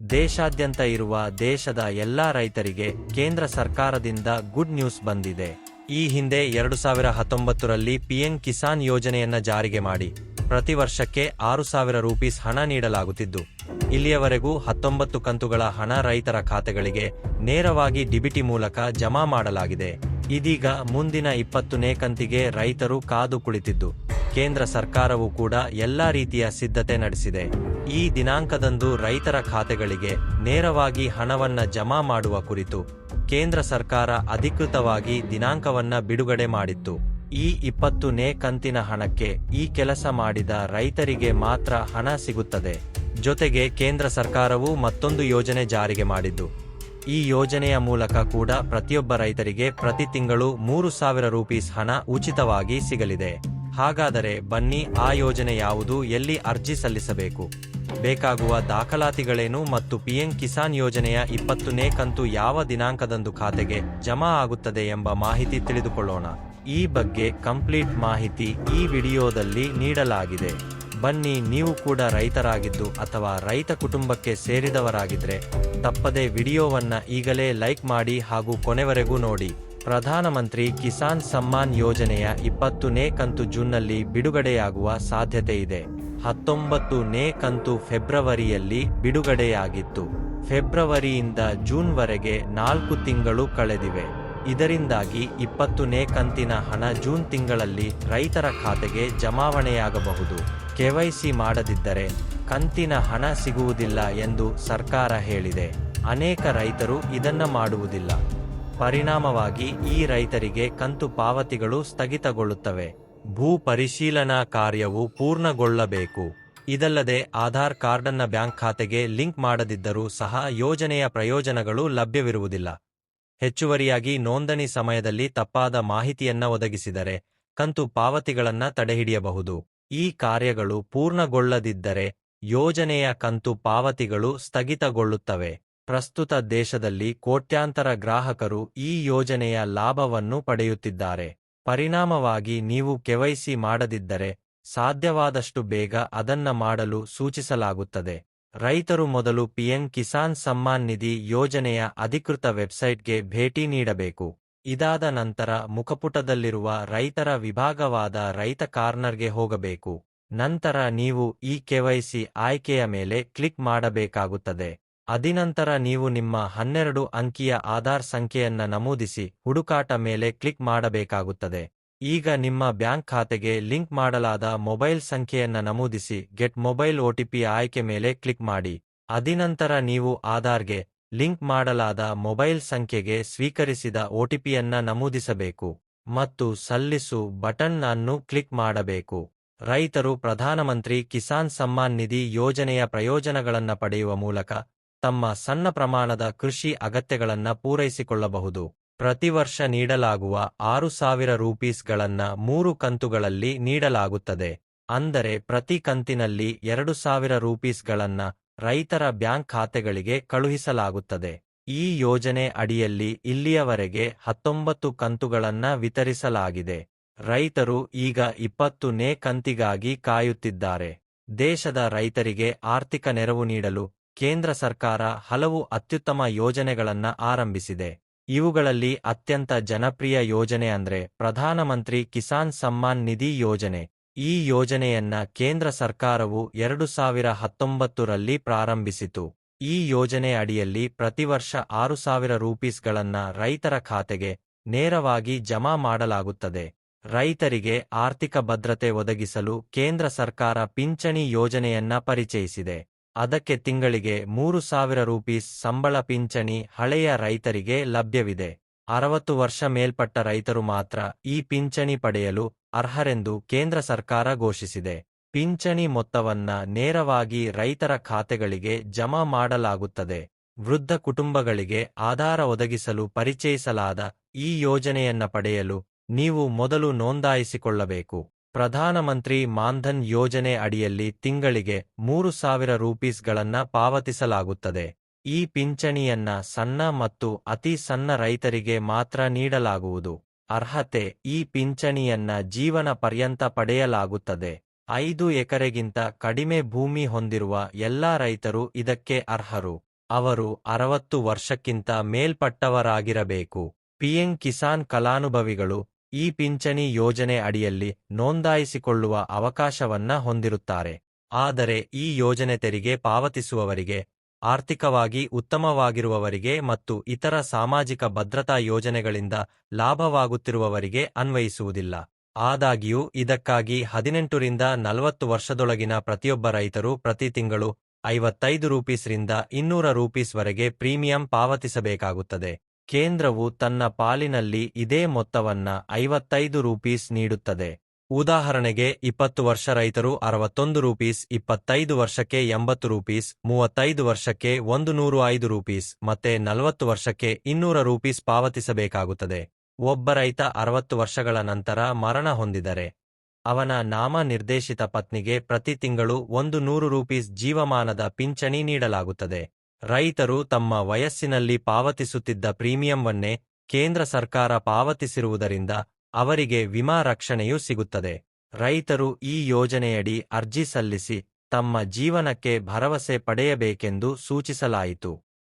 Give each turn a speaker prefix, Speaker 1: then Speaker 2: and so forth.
Speaker 1: ದೇಶಾದ್ಯಂತ ಇರುವ ದೇಶದ ಎಲ್ಲಾ ರೈತರಿಗೆ ಕೇಂದ್ರ ಸರ್ಕಾರದಿಂದ ಗುಡ್ ನ್ಯೂಸ್ ಬಂದಿದೆ. ಈ ಹಿಂದೆ ಎರಡು ಸಾವಿರ ಹತ್ತೊಂಬತ್ತರಲ್ಲಿ ಪಿಎಂ ಕಿಸಾನ್ ಯೋಜನೆಯನ್ನ ಜಾರಿಗೆ ಮಾಡಿ ಪ್ರತಿ ವರ್ಷಕ್ಕೆ ಆರು ಸಾವಿರ ರೂಪೀಸ್ ಹಣ ನೀಡಲಾಗುತ್ತಿದ್ದು, ಇಲ್ಲಿಯವರೆಗೂ ಹತ್ತೊಂಬತ್ತು ಕಂತುಗಳ ಹಣ ರೈತರ ಖಾತೆಗಳಿಗೆ ನೇರವಾಗಿ ಡಿಬಿಟಿ ಮೂಲಕ ಜಮಾ ಮಾಡಲಾಗಿದೆ. ಇದೀಗ ಮುಂದಿನ ಇಪ್ಪತ್ತನೇ ಕಂತಿಗೆ ರೈತರು ಕಾದು ಕುಳಿತಿದ್ದು. ಕೇಂದ್ರ ಸರ್ಕಾರವು ಕೂಡ ಎಲ್ಲ ರೀತಿಯ ಸಿದ್ಧತೆ ನಡೆಸಿದೆ. ಈ ದಿನಾಂಕದಂದು ರೈತರ ಖಾತೆಗಳಿಗೆ ನೇರವಾಗಿ ಹಣವನ್ನ ಜಮಾ ಮಾಡುವ ಕುರಿತು ಕೇಂದ್ರ ಸರ್ಕಾರ ಅಧಿಕೃತವಾಗಿ ದಿನಾಂಕವನ್ನ ಬಿಡುಗಡೆ ಮಾಡಿತ್ತು. ಈ ಇಪ್ಪತ್ತನೇ ಕಂತಿನ ಹಣಕ್ಕೆ ಈ ಕೆಲಸ ಮಾಡಿದ ರೈತರಿಗೆ ಮಾತ್ರ ಹಣ ಸಿಗುತ್ತದೆ. ಜೊತೆಗೆ ಕೇಂದ್ರ ಸರ್ಕಾರವು ಮತ್ತೊಂದು ಯೋಜನೆ ಜಾರಿಗೆ ಮಾಡಿದ್ದು. ಈ ಯೋಜನೆಯ ಮೂಲಕ ಕೂಡ ಪ್ರತಿಯೊಬ್ಬ ರೈತರಿಗೆ ಪ್ರತಿ ತಿಂಗಳು ಮೂರು ಸಾವಿರ ರೂಪೀಸ್ ಹಣ ಉಚಿತವಾಗಿ ಸಿಗಲಿದೆ. ಹಾಗಾದರೆ ಬನ್ನಿ, ಆ ಯೋಜನೆ ಯಾವುದು? ಎಲ್ಲಿ ಅರ್ಜಿ ಸಲ್ಲಿಸಬೇಕು? ಬೇಕಾಗುವ ದಾಖಲಾತಿಗಳೇನು ಮತ್ತು ಪಿಎಂ ಕಿಸಾನ್ ಯೋಜನೆಯ ಇಪ್ಪತ್ತನೇ ಕಂತು ಯಾವ ದಿನಾಂಕದಂದು ಖಾತೆಗೆ ಜಮಾ ಆಗುತ್ತದೆ ಎಂಬ ಮಾಹಿತಿ ತಿಳಿದುಕೊಳ್ಳೋಣ. ಈ ಬಗ್ಗೆ ಕಂಪ್ಲೀಟ್ ಮಾಹಿತಿ ಈ ವಿಡಿಯೋದಲ್ಲಿ ನೀಡಲಾಗಿದೆ. ಬನ್ನಿ, ನೀವು ಕೂಡ ರೈತರಾಗಿದ್ದು ಅಥವಾ ರೈತ ಕುಟುಂಬಕ್ಕೆ ಸೇರಿದವರಾಗಿದ್ರೆ ತಪ್ಪದೆ ವಿಡಿಯೋವನ್ನ ಈಗಲೇ ಲೈಕ್ ಮಾಡಿ ಹಾಗೂ ಕೊನೆವರೆಗೂ ನೋಡಿ. ಪ್ರಧಾನಮಂತ್ರಿ ಕಿಸಾನ್ ಸಮ್ಮಾನ್ ಯೋಜನೆಯ ಇಪ್ಪತ್ತನೇ ಕಂತು ಜೂನ್ನಲ್ಲಿ ಬಿಡುಗಡೆಯಾಗುವ ಸಾಧ್ಯತೆ ಇದೆ. ಹತ್ತೊಂಬತ್ತು ನೇ ಕಂತು ಫೆಬ್ರವರಿಯಲ್ಲಿ ಬಿಡುಗಡೆಯಾಗಿತ್ತು. ಫೆಬ್ರವರಿಯಿಂದ ಜೂನ್ವರೆಗೆ ನಾಲ್ಕು ತಿಂಗಳು ಕಳೆದಿವೆ. ಇದರಿಂದಾಗಿ ಇಪ್ಪತ್ತನೇ ಕಂತಿನ ಹಣ ಜೂನ್ ತಿಂಗಳಲ್ಲಿ ರೈತರ ಖಾತೆಗೆ ಜಮಾವಣೆಯಾಗಬಹುದು. ಕೆವೈಸಿ ಮಾಡದಿದ್ದರೆ ಕಂತಿನ ಹಣ ಸಿಗುವುದಿಲ್ಲ ಎಂದು ಸರ್ಕಾರ ಹೇಳಿದೆ. ಅನೇಕ ರೈತರು ಇದನ್ನ ಮಾಡುವುದಿಲ್ಲ. ಪರಿಣಾಮವಾಗಿ ಈ ರೈತರಿಗೆ ಕಂತು ಪಾವತಿಗಳು ಸ್ಥಗಿತಗೊಳ್ಳುತ್ತವೆ. ಭೂ ಪರಿಶೀಲನಾ ಕಾರ್ಯವು ಪೂರ್ಣಗೊಳ್ಳಬೇಕು. ಇದಲ್ಲದೆ ಆಧಾರ್ ಕಾರ್ಡನ್ನ ಬ್ಯಾಂಕ್ ಖಾತೆಗೆ ಲಿಂಕ್ ಮಾಡದಿದ್ದರೂ ಸಹ ಯೋಜನೆಯ ಪ್ರಯೋಜನಗಳು ಲಭ್ಯವಿರುವುದಿಲ್ಲ. ಹೆಚ್ಚುವರಿಯಾಗಿ ನೋಂದಣಿ ಸಮಯದಲ್ಲಿ ತಪ್ಪಾದ ಮಾಹಿತಿಯನ್ನ ಒದಗಿಸಿದರೆ ಕಂತು ಪಾವತಿಗಳನ್ನ ತಡೆಹಿಡಿಯಬಹುದು. ಈ ಕಾರ್ಯಗಳು ಪೂರ್ಣಗೊಳ್ಳದಿದ್ದರೆ ಯೋಜನೆಯ ಕಂತು ಪಾವತಿಗಳು ಸ್ಥಗಿತಗೊಳ್ಳುತ್ತವೆ. ಪ್ರಸ್ತುತ ದೇಶದಲ್ಲಿ ಕೋಟ್ಯಾಂತರ ಗ್ರಾಹಕರು ಈ ಯೋಜನೆಯ ಲಾಭವನ್ನು ಪಡೆಯುತ್ತಿದ್ದಾರೆ. ಪರಿಣಾಮವಾಗಿ ನೀವು ಕೆವೈಸಿ ಮಾಡದಿದ್ದರೆ ಸಾಧ್ಯವಾದಷ್ಟು ಬೇಗ ಅದನ್ನ ಮಾಡಲು ಸೂಚಿಸಲಾಗುತ್ತದೆ. ರೈತರು ಮೊದಲು ಪಿಎಂ ಕಿಸಾನ್ ಸಮ್ಮಾನ್ ನಿಧಿ ಯೋಜನೆಯ ಅಧಿಕೃತ ವೆಬ್ಸೈಟ್ಗೆ ಭೇಟಿ ನೀಡಬೇಕು. ಇದಾದ ನಂತರ ಮುಖಪುಟದಲ್ಲಿರುವ ರೈತರ ವಿಭಾಗವಾದ ರೈತ ಕಾರ್ನರ್ಗೆ ಹೋಗಬೇಕು. ನಂತರ ನೀವು ಈ ಕೆವೈಸಿ ಆಯ್ಕೆಯ ಮೇಲೆ ಕ್ಲಿಕ್ ಮಾಡಬೇಕಾಗುತ್ತದೆ. ಅದಿನಂತರ ನೀವು ನಿಮ್ಮ ಹನ್ನೆರಡು ಅಂಕಿಯ ಆಧಾರ್ ಸಂಖ್ಯೆಯನ್ನ ನಮೂದಿಸಿ ಹುಡುಕಾಟ ಮೇಲೆ ಕ್ಲಿಕ್ ಮಾಡಬೇಕಾಗುತ್ತದೆ. ಈಗ ನಿಮ್ಮ ಬ್ಯಾಂಕ್ ಖಾತೆಗೆ ಲಿಂಕ್ ಮಾಡಲಾದ ಮೊಬೈಲ್ ಸಂಖ್ಯೆಯನ್ನ ನಮೂದಿಸಿ ಗೆಟ್ ಮೊಬೈಲ್ ಒಟಿಪಿ ಆಯ್ಕೆ ಮೇಲೆ ಕ್ಲಿಕ್ ಮಾಡಿ. ಅದಿನಂತರ ನೀವು ಆಧಾರ್ಗೆ ಲಿಂಕ್ ಮಾಡಲಾದ ಮೊಬೈಲ್ ಸಂಖ್ಯೆಗೆ ಸ್ವೀಕರಿಸಿದ ಒಟಿಪಿಯನ್ನ ನಮೂದಿಸಬೇಕು ಮತ್ತು ಸಲ್ಲಿಸು ಬಟನ್ ಅನ್ನು ಕ್ಲಿಕ್ ಮಾಡಬೇಕು. ರೈತರು ಪ್ರಧಾನಮಂತ್ರಿ ಕಿಸಾನ್ ಸಮ್ಮಾನ್ ನಿಧಿ ಯೋಜನೆಯ ಪ್ರಯೋಜನಗಳನ್ನು ಪಡೆಯುವ ಮೂಲಕ ತಮ್ಮ ಸಣ್ಣ ಪ್ರಮಾಣದ ಕೃಷಿ ಅಗತ್ಯಗಳನ್ನ ಪೂರೈಸಿಕೊಳ್ಳಬಹುದು. ಪ್ರತಿ ವರ್ಷ ನೀಡಲಾಗುವ ಆರು ಸಾವಿರ ರೂಪೀಸ್ಗಳನ್ನ ಮೂರು ಕಂತುಗಳಲ್ಲಿ ನೀಡಲಾಗುತ್ತದೆ. ಅಂದರೆ ಪ್ರತಿ ಕಂತಿನಲ್ಲಿ ಎರಡು ಸಾವಿರ ರೂಪೀಸ್ಗಳನ್ನ ರೈತರ ಬ್ಯಾಂಕ್ ಖಾತೆಗಳಿಗೆ ಕಳುಹಿಸಲಾಗುತ್ತದೆ. ಈ ಯೋಜನೆ ಅಡಿಯಲ್ಲಿ ಇಲ್ಲಿಯವರೆಗೆ ಹತ್ತೊಂಬತ್ತು ಕಂತುಗಳನ್ನ ವಿತರಿಸಲಾಗಿದೆ. ರೈತರು ಈಗ ಇಪ್ಪತ್ತನೇ ಕಂತಿಗಾಗಿ ಕಾಯುತ್ತಿದ್ದಾರೆ. ದೇಶದ ರೈತರಿಗೆ ಆರ್ಥಿಕ ನೆರವು ನೀಡಲು ಕೇಂದ್ರ ಸರ್ಕಾರ ಹಲವು ಅತ್ಯುತ್ತಮ ಯೋಜನೆಗಳನ್ನ ಆರಂಭಿಸಿದೆ. ಇವುಗಳಲ್ಲಿ ಅತ್ಯಂತ ಜನಪ್ರಿಯ ಯೋಜನೆ ಅಂದ್ರೆ ಪ್ರಧಾನಮಂತ್ರಿ ಕಿಸಾನ್ ಸಮ್ಮಾನ್ ನಿಧಿ ಯೋಜನೆ. ಈ ಯೋಜನೆಯನ್ನ ಕೇಂದ್ರ ಸರ್ಕಾರವು ಎರಡು ಸಾವಿರ ಹತ್ತೊಂಬತ್ತರಲ್ಲಿ ಪ್ರಾರಂಭಿಸಿತು. ಈ ಯೋಜನೆ ಅಡಿಯಲ್ಲಿ ಪ್ರತಿ ವರ್ಷ ಆರು ಸಾವಿರ ರೂಪೀಸ್ಗಳನ್ನ ರೈತರ ಖಾತೆಗೆ ನೇರವಾಗಿ ಜಮಾ ಮಾಡಲಾಗುತ್ತದೆ. ರೈತರಿಗೆ ಆರ್ಥಿಕ ಭದ್ರತೆ ಒದಗಿಸಲು ಕೇಂದ್ರ ಸರ್ಕಾರ ಪಿಂಚಣಿ ಯೋಜನೆಯನ್ನ ಪರಿಚಯಿಸಿದೆ. ಅದಕ್ಕೆ ತಿಂಗಳಿಗೆ ಮೂರು ಸಾವಿರ ರೂಪೀಸ್ ಸಂಬಳ ಪಿಂಚಣಿ ಹಳೆಯ ರೈತರಿಗೆ ಲಭ್ಯವಿದೆ. ಅರವತ್ತು ವರ್ಷ ಮೇಲ್ಪಟ್ಟ ರೈತರು ಮಾತ್ರ ಈ ಪಿಂಚಣಿ ಪಡೆಯಲು ಅರ್ಹರೆಂದು ಕೇಂದ್ರ ಸರ್ಕಾರ ಘೋಷಿಸಿದೆ. ಪಿಂಚಣಿ ಮೊತ್ತವನ್ನ ನೇರವಾಗಿ ರೈತರ ಖಾತೆಗಳಿಗೆ ಜಮಾ ಮಾಡಲಾಗುತ್ತದೆ. ವೃದ್ಧ ಕುಟುಂಬಗಳಿಗೆ ಆಧಾರ ಒದಗಿಸಲು ಪರಿಚಯಿಸಲಾದ ಈ ಯೋಜನೆಯನ್ನ ಪಡೆಯಲು ನೀವು ಮೊದಲು ನೋಂದಾಯಿಸಿಕೊಳ್ಳಬೇಕು. ಪ್ರಧಾನಮಂತ್ರಿ ಮಾನ್ಧನ್ ಯೋಜನೆ ಅಡಿಯಲ್ಲಿ ತಿಂಗಳಿಗೆ ಮೂರು ಸಾವಿರ ರೂಪೀಸ್ಗಳನ್ನ ಪಾವತಿಸಲಾಗುತ್ತದೆ. ಈ ಪಿಂಚಣಿಯನ್ನ ಸಣ್ಣ ಮತ್ತು ಅತಿ ಸಣ್ಣ ರೈತರಿಗೆ ಮಾತ್ರ ನೀಡಲಾಗುವುದು. ಅರ್ಹತೆ ಈ ಪಿಂಚಣಿಯನ್ನ ಜೀವನ ಪರ್ಯಂತ ಪಡೆಯಲಾಗುತ್ತದೆ. ಐದು ಎಕರೆಗಿಂತ ಕಡಿಮೆ ಭೂಮಿ ಹೊಂದಿರುವ ಎಲ್ಲಾ ರೈತರು ಇದಕ್ಕೆ ಅರ್ಹರು. ಅವರು ಅರವತ್ತು ವರ್ಷಕ್ಕಿಂತ ಮೇಲ್ಪಟ್ಟವರಾಗಿರಬೇಕು. ಪಿಎಂ ಕಿಸಾನ್ ಫಲಾನುಭವಿಗಳು ಈ ಪಿಂಚಣಿ ಯೋಜನೆ ಅಡಿಯಲ್ಲಿ ನೋಂದಾಯಿಸಿಕೊಳ್ಳುವ ಅವಕಾಶವನ್ನ ಹೊಂದಿರುತ್ತಾರೆ. ಆದರೆ ಈ ಯೋಜನೆ ತೆರಿಗೆ ಪಾವತಿಸುವವರಿಗೆ, ಆರ್ಥಿಕವಾಗಿ ಉತ್ತಮವಾಗಿರುವವರಿಗೆ ಮತ್ತು ಇತರ ಸಾಮಾಜಿಕ ಭದ್ರತಾ ಯೋಜನೆಗಳಿಂದ ಲಾಭವಾಗುತ್ತಿರುವವರಿಗೆ ಅನ್ವಯಿಸುವುದಿಲ್ಲ. ಆದಾಗ್ಯೂ, ಇದಕ್ಕಾಗಿ ಹದಿನೆಂಟರಿಂದ ನಲವತ್ತು ವರ್ಷದೊಳಗಿನ ಪ್ರತಿಯೊಬ್ಬ ರೈತರು ಪ್ರತಿ ತಿಂಗಳು ಐವತ್ತೈದು ರೂಪೀಸ್ರಿಂದ ಇನ್ನೂರ ರೂಪೀಸ್ವರೆಗೆ ಪ್ರೀಮಿಯಂ ಪಾವತಿಸಬೇಕಾಗುತ್ತದೆ. ಕೇಂದ್ರವು ತನ್ನ ಪಾಲಿನಲ್ಲಿ ಇದೇ ಮೊತ್ತವನ್ನ ಐವತ್ತೈದು ರೂಪೀಸ್ ನೀಡುತ್ತದೆ. ಉದಾಹರಣೆಗೆ, ಇಪ್ಪತ್ತು ವರ್ಷ ರೈತರು ಅರವತ್ತೊಂದು ರೂಪೀಸ್, ಇಪ್ಪತ್ತೈದು ವರ್ಷಕ್ಕೆ ಎಂಬತ್ತು ರೂಪೀಸ್, ಮೂವತ್ತೈದು ವರ್ಷಕ್ಕೆ ಒಂದು ನೂರು ಐದು ರೂಪೀಸ್, ಮತ್ತೆ ನಲವತ್ತು ವರ್ಷಕ್ಕೆ ಇನ್ನೂರ ರೂಪೀಸ್ ಪಾವತಿಸಬೇಕಾಗುತ್ತದೆ. ಒಬ್ಬ ರೈತ ಅರವತ್ತು ವರ್ಷಗಳ ನಂತರ ಮರಣ ಹೊಂದಿದರೆ, ಅವನ ನಾಮ ನಿರ್ದೇಶಿತ ಪತ್ನಿಗೆ ಪ್ರತಿ ತಿಂಗಳು ಒಂದು ನೂರು ರೂಪೀಸ್ ಜೀವಮಾನದ ಪಿಂಚಣಿ ನೀಡಲಾಗುತ್ತದೆ. ರೈತರು ತಮ್ಮ ವಯಸ್ಸಿನಲ್ಲಿ ಪಾವತಿಸುತ್ತಿದ್ದ ಪ್ರೀಮಿಯಂವನ್ನೇ ಕೇಂದ್ರ ಸರ್ಕಾರ ಪಾವತಿಸಿರುವುದರಿಂದ ಅವರಿಗೆ ವಿಮಾ ರಕ್ಷಣೆಯೂ ಸಿಗುತ್ತದೆ. ರೈತರು ಈ ಯೋಜನೆಯಡಿ ಅರ್ಜಿ ಸಲ್ಲಿಸಿ ತಮ್ಮ ಜೀವನಕ್ಕೆ ಭರವಸೆ ಪಡೆಯಬೇಕೆಂದು ಸೂಚಿಸಲಾಯಿತು.